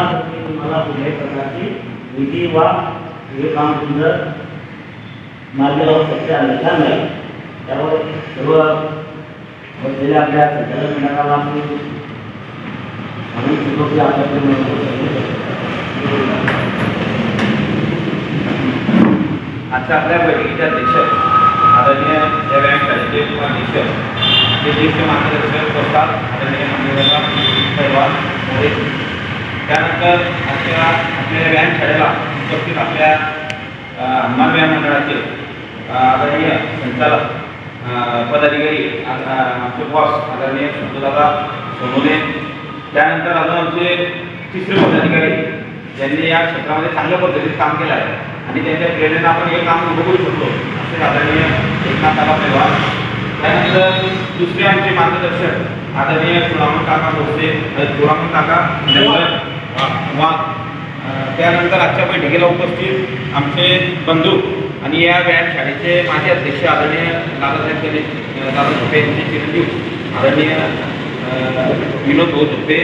त्यासाठी तुम्हाला कुठल्याही प्रकारची निधी वा हे काम तुमचं मार्ग लावू शकते नाही त्यावर सर्व बसलेल्या आपल्या संचालक मंडळाला मी म्हणून शिकवतो की आपल्याकडे मिळतो. आपल्या बैठकीचे अध्यक्ष आदरणीय या व्यायाम शाळेचे अध्यक्ष ज्येष्ठ मार्गदर्शक करतात आदरणीय मंदिराला सहवास मोरे त्यानंतर आपल्या आपल्या व्यायाम शाळेला उपस्थित आपल्या हनुमान व्यायाम मंडळाचे आदरणीय संचालक पदाधिकारी आमचे बॉस आदरणीय संतोदादा सोनोने त्यानंतर अजून आमचे तिसरे पदाधिकारी ज्यांनी या क्षेत्रामध्ये चांगल्या पद्धतीने काम केलं आहे आणि त्यांच्या प्रेरणेनं आपण हे काम उभं करू शकतो असे आदरणीय एकनाथाला पवार त्यानंतर दुसरे आमचे मार्गदर्शक आदरणीय सुरामन काका भोसले सुरामन काका वाघ त्यानंतर आजच्या बैठकीला उपस्थित आमचे बंधू आणि या व्यायाम शाळेचे माजी अध्यक्ष आदरणीय दादासाहेब गणेश दादा यांचे चिरंजीव आदरणीय विनोद भाऊ होते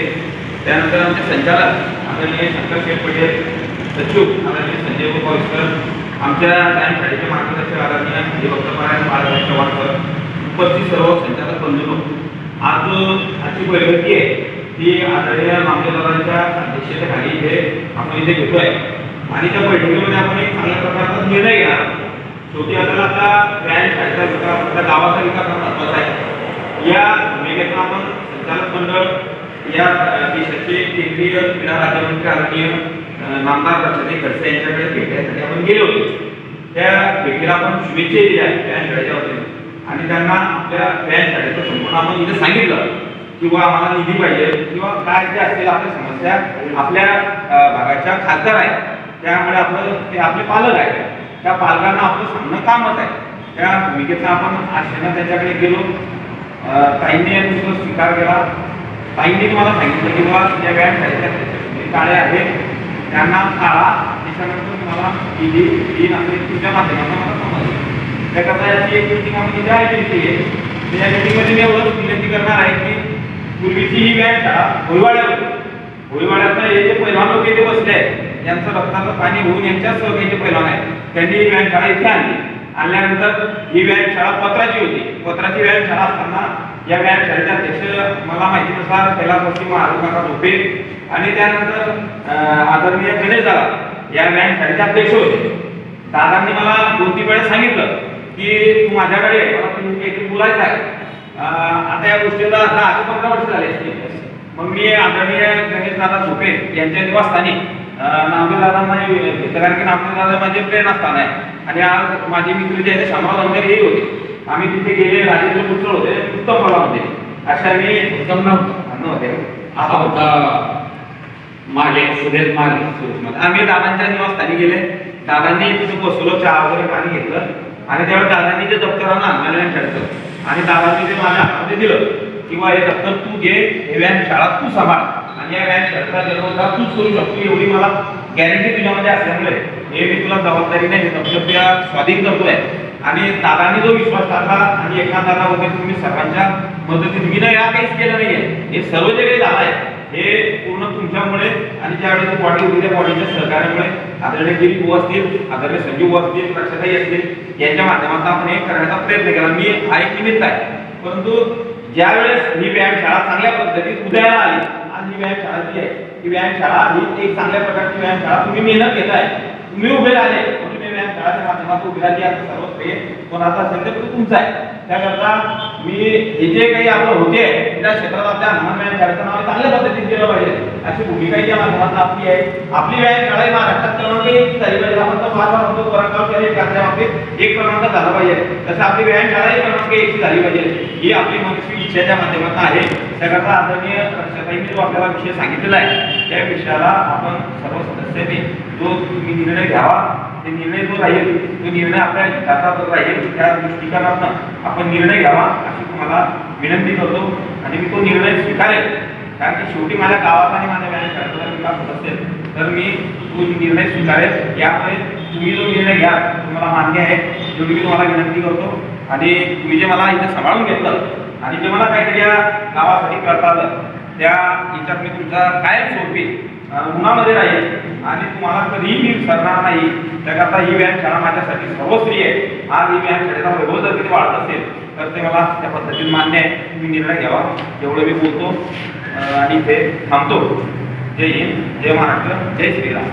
त्यानंतर आमचे संचालक आदरणीय शंकर शेठ पटेल सचिव आदरणीय संजय गोपाळकर आमच्या व्यायाम शाळेचे मार्गदर्शक आदरणीय हरिभक्तपरायण बाळासाहेब चव्हाणकर उपस्थित सर्व संचालक बंधू आज आजची बैठकी आहे ती आदरणीय मामलेदारांच्या अध्यक्षतेखाली इथे आपण इथे घेतोय. आणि त्या बैठकीमध्ये आपण एक चांगल्या प्रकारचा निर्णय घ्या शेवटी आपल्याला आता ग्रँड शाळेचा विकास आपल्या गावाचा विकास हा महत्त्वाचा आहे. या भूमिकेतून आपण संचालक मंडळ या देशाचे केंद्रीय क्रीडा राज्यमंत्री आदरणीय नामदार रचने खडसे यांच्याकडे भेटण्यासाठी आपण गेलो होतो. त्या भेटीला आपण शुभेच्छा दिल्या ग्रँड शाळेच्या वतीने. आणि त्यांना आपल्या ग्रँड शाळेचं संपूर्ण आपण इथे सांगितलं. किंवा आम्हाला निधी पाहिजे किंवा काय जे असतील आपल्या समस्या आपल्या भागाच्या खासदार आहेत. त्यामुळे आपलं ते आपले पालक आहेत. त्या पालकांना आपलं सांगणं कामच आहे. त्या भूमिकेचा आपण आशेनं त्याच्याकडे गेलो. अ, ताईंनी स्वीकार केला. ताईंनी तुम्हाला सांगितलं की बाबा ज्या व्यायाम शाळेच्या काळे आहेत. त्यांना काळा त्याच्यानंतर तुम्हाला निधी तीन असेल तुमच्या माध्यमातून मला समजलं. त्याकरता याची एक मिटिंग आम्ही तिथे आयोजित केली आहे. त्या मिटिंगमध्ये मी विनंती करणार आहे की पूर्वीची ही व्यायाम शाळा होळीवाड्यात होळीवाड्यातनं हे जे पैलवान लोक इथे बसले आहेत यांचं रक्ताचं पाणी होऊन यांच्या जे पैलवान आहेत. त्यांनी ही व्यायाम शाळा इथे आणली. आणल्यानंतर ही व्यायाम शाळा पत्राची होती. पत्राची व्यायाम शाळा असताना या व्यायाम शाळेचे अध्यक्ष मला माहितीनुसार कैलासवासी महाराज झोपे आणि त्यानंतर आदरणीय गणेश दादा या व्यायाम शाळेचे अध्यक्ष होते. दादांनी मला दोन तीन वेळेस सांगितलं की तू माझ्याकडे मला तुम्ही काहीतरी बोलायचं आहे. आता या गोष्टीला आता आधी पंधरा वर्ष झाले मग मी आदरणीय गणेश दादा झोपे यांच्या निवासस्थानी नामदेव दादांना घेतलं कारण की नामदेव दादा माझे प्रेरणास्थान आहे. आणि आज माझे मित्र जे आहेत शामराव अंधर हेही होते. आम्ही तिथे गेले राजेंद्र पुत्र होते उत्तम मला होते अशा मी उत्तम नव्हते हा होता. माले सुरेश माले. आम्ही दादांच्या निवासस्थानी गेले. दादांनी तिथे बसलो चहा वगैरे पाणी घेतलं. आणि त्यावेळेस दादांनी ते दप्तरांना आणलं व्यायाम आणि दादांनी ते माझ्या हातामध्ये दिलं किंवा हे दप्तर तू घे हे व्यायाम शाळा तू सांभाळ. आणि या व्यायाम शाळेचा जन्मोद्धार तूच करू शकतो एवढी मला गॅरंटी तुझ्यामध्ये असल्यामुळे. हे मी तुला जबाबदारीने हे दप्तर तुझ्या स्वाधीन करतोय. आणि दादांनी जो विश्वास टाकला आणि एकनाथ दादा वगैरे तुम्ही सर्वांच्या मदतीने मी या काहीच केलं नाहीये. हे सर्व जे काही दादा आहे हे पूर्ण तुमच्यामुळे आणि ज्यावेळेस बॉडी होती त्या बॉडीच्या सहकार्यामुळे आदरणीय गिरी भाऊ असतील आदरणीय संजीव भाऊ असतील रक्षाताई असतील यांच्या माध्यमातून आपण हे करण्याचा प्रयत्न केला मी हा एक निमित्त आहे परंतु ज्यावेळेस ही व्यायाम शाळा चांगल्या पद्धतीत उदयाला आली आज ही व्यायाम शाळा जी आहे ही व्यायाम शाळा ही एक चांगल्या प्रकारची व्यायाम शाळा तुम्ही मेहनत घेताय तुम्ही उभे राहिले म्हणून मी व्यायाम शाळाच्या माध्यमातून उभे राहिली आता सर्व श्रेय कोणाचा असेल ते तुमचा आहे त्याकरता मी हे जे काही आपलं होते त्या क्षेत्रात आपल्या हनुमान व्यायाम चांगल्या पद्धतीने केलं पाहिजे. अशी भूमिका या माध्यमातून आपली आहे. आपली व्यायाम शाळा महाराष्ट्रात क्रमांक एक झाली पाहिजे. आपण तर फार फार म्हणतो बाबतीत एक क्रमांक झाला पाहिजे. तसं आपली व्यायाम शाळा ही क्रमांक एक झाली पाहिजे. ही आपली मनस्वी इच्छेच्या माध्यमातून आहे. त्याकरता आदरणीय रक्षाताईंनी जो आपल्याला विषय सांगितलेला आहे त्या विषयाला आपण सर्व सदस्यांनी जो तुम्ही निर्णय घ्यावा ते निर्णय जो राहील तो निर्णय आपल्या हिताचा जो राहील त्या दृष्टिकोनातनं आपण निर्णय घ्यावा अशी तुम्हाला विनंती करतो आणि मी तो निर्णय स्वीकारेल. कारण की शेवटी माझ्या गावात आणि माझ्या व्यायामशाळेचा विकास होत असेल तर मी तो निर्णय स्वीकारेल. यामुळे तुम्ही जो निर्णय घ्या तुम्हाला मान्य आहे. एवढी मी तुम्हाला विनंती करतो. आणि तुम्ही जे मला इथे सांभाळून घेतलं आणि जे मला काहीतरी या गावासाठी करता आलं त्या याच्यात मी तुमचा कायम सोपी उन्हामध्ये राहील आणि तुम्हाला कधीही मी विसरणार नाही. त्याकरता ही व्यायाम माझ्यासाठी सर्वस्वी आहे. आज ही व्यायाम वैभव जर कधी वाढत असेल तर ते मला त्या पद्धतीने मान्य आहे. तुम्ही निर्णय घ्यावा. एवढं मी बोलतो. आणि इथे थांबतो. जय हिंद. जय महाराष्ट्र. जय श्रीराम.